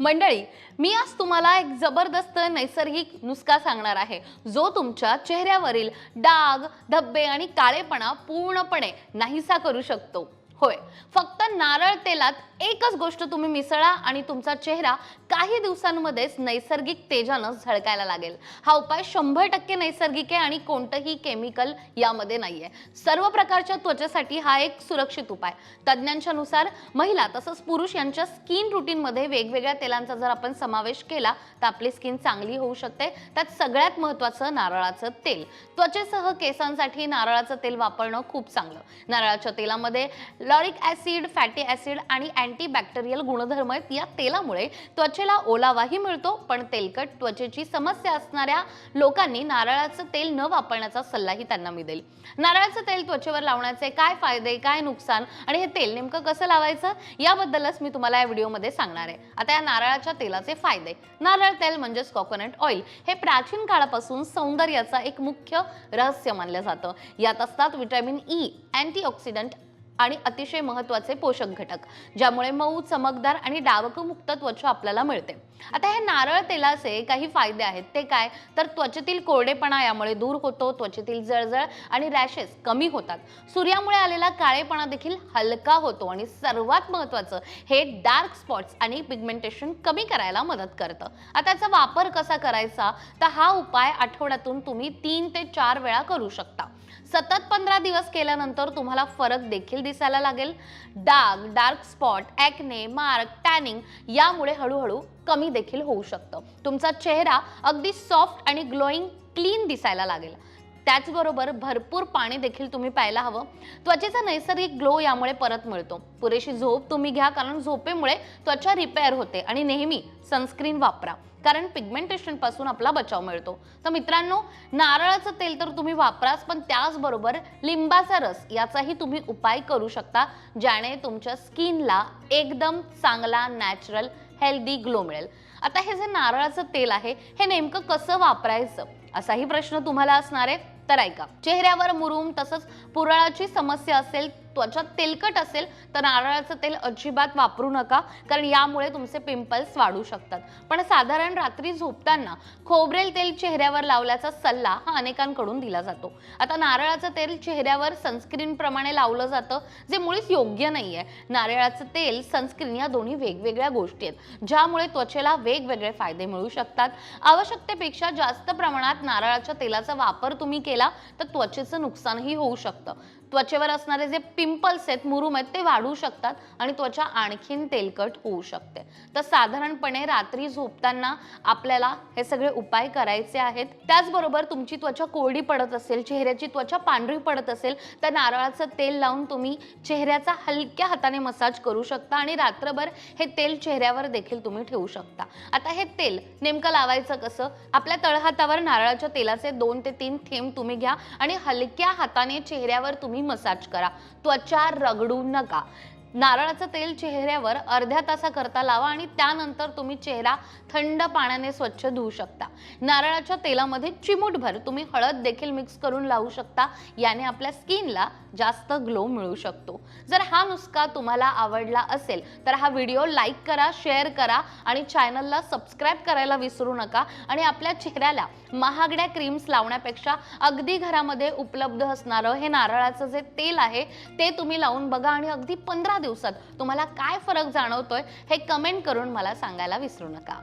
मंडळी मी आज तुम्हाला एक जबरदस्त नैसर्गिक नुसका सांगणार आहे. जो तुमच्या चेहऱ्यावरील डाग धब्बे आणि काळेपणा पूर्णपणे नाहीसा करू शकतो. होय. फक्त नारळ तेलात एकच गोष्ट तुम्ही मिसळा आणि तुमचा चेहरा काही दिवसांमध्येच नैसर्गिक तेजानं झळकायला लागेल. हा उपाय शंभर टक्के नैसर्गिक आहे आणि कोणतंही केमिकल यामध्ये नाहीये. सर्व प्रकारच्या त्वचेसाठी हा एक सुरक्षित उपाय. तज्ज्ञांच्या नुसार महिला तसंच पुरुष यांच्या स्किन रुटीनमध्ये वेगवेगळ्या तेलांचा जर आपण समावेश केला तर आपली स्किन चांगली होऊ शकते. त्यात सगळ्यात महत्त्वाचं नारळाचं तेल. त्वचेसह केसांसाठी नारळाचं तेल वापरणं खूप चांगलं. नारळाच्या तेलामध्ये लॉरिक ॲसिड फॅटी ॲसिड आणि अँटीबॅक्टेरियल गुणधर्म आहेत. या तेलामुळे त्वचेला ओलावाही मिळतो पण तेलकट त्वचेची समस्या असणाऱ्या लोकांनी नारळाचं तेल न वापरण्याचा सल्लाही त्यांना मी देईल. नारळाचं तेल त्वचेवर लावण्याचे काय फायदे काय नुकसान आणि हे तेल नेमकं कसं लावायचं? याबद्दलच मी तुम्हाला या व्हिडिओमध्ये सांगणार आहे. आता या नारळाच्या तेलाचे फायदे. नारळ तेल म्हणजेच कोकोनट ऑइल हे प्राचीन काळापासून सौंदर्याचा एक मुख्य रहस्य मानलं जातं. यात असतात विटॅमिन ई अँटीऑक्सिडंट आणि अतिशय महत्त्वाचे पोषक घटक ज्यामुळे मऊ चमकदार आणि डावकमुक्त त्वचा आपल्याला मिळते. आता हे नारळ तेलाचे काही फायदे आहेत. ते काय? तर त्वचेतील कोरडेपणा यामुळे दूर होतो त्वचेतील जळजळ आणि रॅशेस कमी होतात. सूर्यामुळे आलेला काळेपणा देखील हलका होतो आणि सर्वात महत्त्वाचं हे डार्क स्पॉट्स आणि पिगमेंटेशन कमी करायला मदत करतं. आता त्याचा वापर कसा करायचा? तर हा उपाय आठवड्यातून तुम्ही तीन ते चार वेळा करू शकता. सतत पंधरा दिवस केल्यानंतर तुम्हाला फरक देखील दिसायला लागेल. डाग dark spot acne mark tanning यामुळे हळूहळू कमी देखील होऊ शकतं. तुमचा चेहरा अगदी सॉफ्ट आणि ग्लोईंग क्लीन दिसायला लागेल. त्याचबरोबर भरपूर पाणी देखील तुम्ही प्यायला हवं. त्वचेचा नैसर्गिक ग्लो यामुळे परत मिळतो. पुरेशी झोप तुम्ही घ्या कारण झोपेमुळे त्वचा रिपेअर होते आणि नेहमी सनस्क्रीन वापरा. कारण पिगमेंटेशनपासून आपला बचाव मिळतो. तर मित्रांनो नारळाचं तेल तर तुम्ही वापराच पण त्याचबरोबर लिंबाचा रस याचाही तुम्ही उपाय करू शकता ज्याने तुमच्या स्किनला एकदम चांगला नॅचरल हेल्दी ग्लो मिळेल. आता हे जे नारळाचं तेल आहे हे नेमकं कसं वापरायचं? असाही प्रश्न तुम्हाला असणार आहे. तर ऐका चेहऱ्यावर मुरूम तसंच पुरळाची समस्या असेल त्वचा तेलकट असेल तर नारळाचं तेल अजिबात वापरू नका कारण यामुळे तुमचे पिंपल्स वाढू शकतात. पण साधारण रात्री झोपताना खोबरेल तेल चेहऱ्यावर लावल्याचा सल्ला हा अनेकांकडून दिला जातो. आता नारळाचं तेल चेहऱ्यावर सनस्क्रीन प्रमाणे लावलं जातं जे मुळीच योग्य नाहीये. नारळाचं तेल सनस्क्रीन या दोन्ही वेगवेगळ्या गोष्टी आहेत ज्यामुळे त्वचेला वेगवेगळे फायदे मिळू शकतात. आवश्यकतेपेक्षा जास्त प्रमाणात नारळाच्या तेलाचा वापर तुम्ही केला तर त्वचेचं नुकसानही होऊ शकतं. त्वचेवर असणारे जे पिंपल्स आहेत मुरुम आहेत ते वाढू शकतात आणि त्वचा आणखीन तेलकट होऊ शकते. तर साधारणपणे रात्री झोपताना आपल्याला हे सगळे उपाय करायचे आहेत. त्याचबरोबर तुमची त्वचा कोरडी पडत असेल चेहऱ्याची त्वचा पांढरी पडत असेल तर नारळाचं तेल लावून तुम्ही चेहऱ्याचा हलक्या हाताने मसाज करू शकता आणि रात्रभर हे तेल चेहऱ्यावर देखील तुम्ही ठेवू शकता. आता हे तेल नेमकं लावायचं कसं? आपल्या तळहातावर नारळाच्या तेलाचे दोन ते तीन थेंब तुम्ही घ्या आणि हलक्या हाताने चेहऱ्यावर तुम्ही मसाज करा. त्वचा रगडू नका. नारळाचं तेल चेहऱ्यावर अर्ध्या तासाकरता लावा आणि त्यानंतर तुम्ही चेहरा थंड पाण्याने स्वच्छ धुवू शकता. नारळाच्या तेलामध्ये चिमूटभर तुम्ही हळद देखील मिक्स करून लावू शकता. याने आपल्या स्किनला जास्त ग्लो मिळू शकतो. जर हा नुसका तुम्हाला आवडला असेल तर हा व्हिडिओ लाईक करा शेअर करा आणि चॅनलला सबस्क्राईब करायला विसरू नका. आणि आपल्या चेहऱ्याला महागड्या क्रीम्स लावण्यापेक्षा अगदी घरामध्ये उपलब्ध असणारं हे नारळाचं जे तेल आहे ते तुम्ही लावून बघा आणि अगदी पंधरा दिवसात तुम्हाला काय फरक जाणवतोय हे कमेंट करून मला सांगायला विसरू नका.